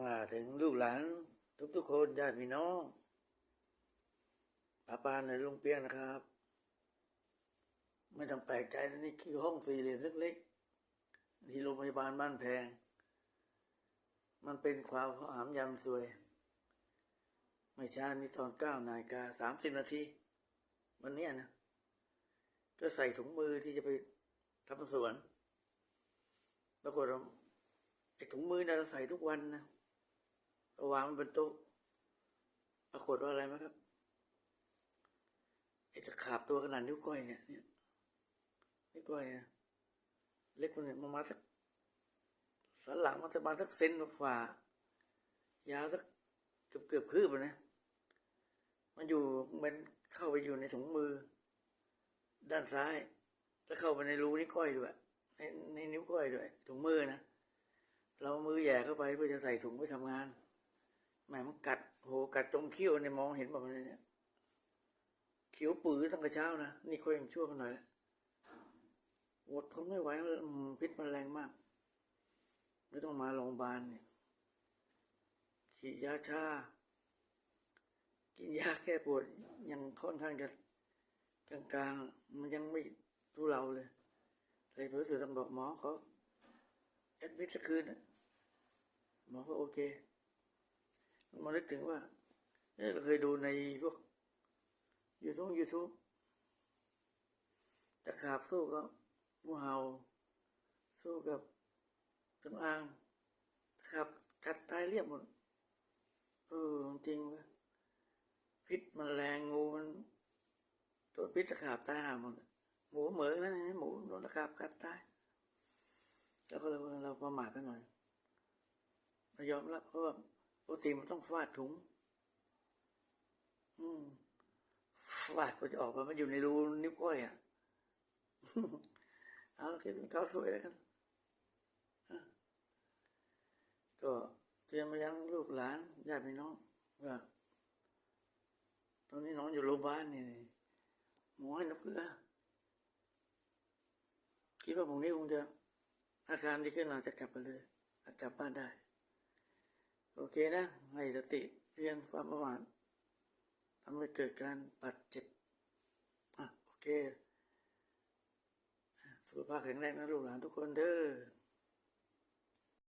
ว่าถึงลูกหลานทุกๆคนญาติพี่น้องป้าปาในลุงเปียงนะครับ ไม่ต้องแปลกใจนะนี่คือห้องสี่เหลี่ยมเล็กๆ ที่โรงพยาบาลบ้านแพง มันเป็นความหามยำสวย ไม่ช้ามีตอนเก้านาฬิกาสามสิบนาทีวันนี้นะ ก็ใส่ถุงมือที่จะไปทำสวน ปรากฏว่า ไอ้ถุงมือนะเราใส่ทุกวันนะเราวางมันบนโต๊ะปรากฏว่าอะไรไหมครับไอ้ตะขาบตัวขนาดนิ้วก้อยเนี่ยเนี่ยนิ้วก้อยเนี่ยเล็กกว่าเนี่ยประมาสักสันหลังมันประมาสักเซนฝ่ายาวสักเกือบเกือบคืบนะมันอยู่มันเข้าไปอยู่ในถุงมือ ด้านซ้ายแล้วเข้าไปในรูนิ้วก้อยด้วยในในนิ้วก้อยด้วยถุงมือนะ เรามือแย่เข้าไปเพื่อจะใส่ถุงไปทำงานแหมมันกัดโหกัดตรงเขี้ยวเนี่ยมองเห็นแบบนี้เนี่ยเขียวปื้อตั้งแต่เช้านะนี่ค่อยยังชั่วกันหน่อยแล้วอดทนไม่ไหวพิษมันแรงมากไม่ต้องมาโรงพยาบาลเนี่ยฉีดยาชา กินยาแก้ปวดยังค่อนข้างจะกลางๆ มันยังไม่ทุเราเลยเลยเพื่อสุดต้องบอกหมอเขา แอดมิดสักคืนนะหมอก็โอเคมานึกถึงว่าเเราเคยดูในพวกยูทูบยูทูบตะขาบสู้กับงูเห่าสู้กับจงอางตะขาบกัดตายเรียบหมดเออจริงว้ยพิษมันแรงงูมันโดนพิษตะขาบตายหมดหมูเหมืองนั่นไงหมูโดนตะขาบกัดตายแล้วก็เลยว่า เราประมาทไปหน่อยเรายอมรับเพราะว่าปกติมันต้องฟาดถุง อืมฟาดก็จะออกมามันอยู่ในรูนิ้วก้อยอะเอาละคิดเป็นข้าวสวยแล้วกันก็เตือนมายังลูกหลานญาติพี่น้องว่าตอนนี้น้องอยู่โรงพยาบาลนี่หมอให้น้ำเกลือคิดว่าผมนี้คงจะ อาการดีขึ้นเราจะกลับไปเลยกลับบ้านได้ โอเคนะให้สติเรียนความประมาททำให้เกิดการบาดเจ็บอะโอเคสุขภาพแข็งแรงนะลูกหลานทุกคนเด้อ